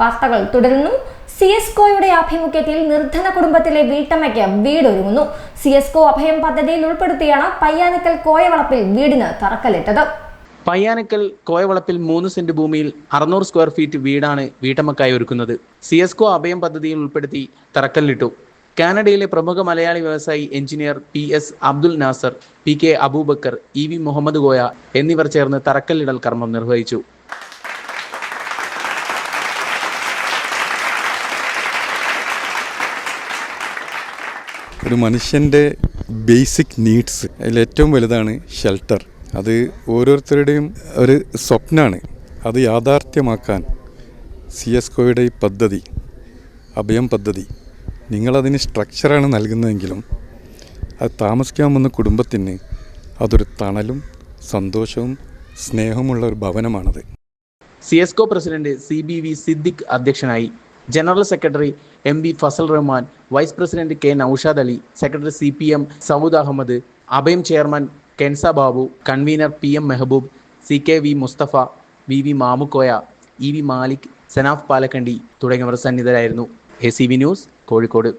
വാർത്തകൾ തുടരുന്നു. C S കോയുടെ ആഭിമുഖ്യത്തിൽ നിർധന കുടുംബത്തിലെ വീട്ടമ്മയ്ക്ക് വീടൊരുങ്ങുന്നു. സി എസ് കോ അഭയം പദ്ധതിയിൽ ഉൾപ്പെടുത്തിയാണ് പയ്യാനിക്കൽ കോയവളപ്പിൽ വീടിന് തറക്കല്ലിട്ടത്. പയ്യാനക്കൽ കോയവളപ്പിൽ മൂന്ന് സെന്റ് ഭൂമിയിൽ അറുന്നൂറ് സ്ക്വയർ ഫീറ്റ് വീടാണ് വീട്ടമ്മക്കായി ഒരുക്കുന്നത്. സി എസ് കോ അഭയം പദ്ധതിയിൽ ഉൾപ്പെടുത്തി തറക്കല്ലിട്ടു. കാനഡയിലെ പ്രമുഖ മലയാളി വ്യവസായി engineer P S Abdul Nasar P K Abubakar E V Muhammad Goya എന്നിവർ ചേർന്ന് തറക്കല്ലിടൽ കർമ്മം നിർവഹിച്ചു. ഒരു മനുഷ്യന്റെ ബേസിക് നീഡ്സ് അതിലേറ്റവും വലുതാണ് ഷെൽട്ടർ. അത് ഓരോരുത്തരുടെയും ഒരു സ്വപ്നമാണ് അത് യാഥാർത്ഥ്യമാക്കാൻ സി എസ് കോയുടെ ഈ പദ്ധതി അഭയം പദ്ധതി നിങ്ങളതിന് സ്ട്രക്ചറാണ് നൽകുന്നതെങ്കിലും അത് താമസിക്കാൻ വന്ന കുടുംബത്തിന് അതൊരു തണലും സന്തോഷവും സ്നേഹമുള്ള ഒരു ഭവനമാണത്. C S co president C B V Siddique അധ്യക്ഷനായി general secretary M B Fazal Rahman vice president K Naushad Ali secretary C P M Saud Ahmed Abhayam chairman Kensa Babu convener P M Mehboob C K V Mustafa V V Mamukkoya E V Malik Sanaf Palakkandi തുടങ്ങിയവർ സന്നിധരായിരുന്നു. A C V news Kozhikode.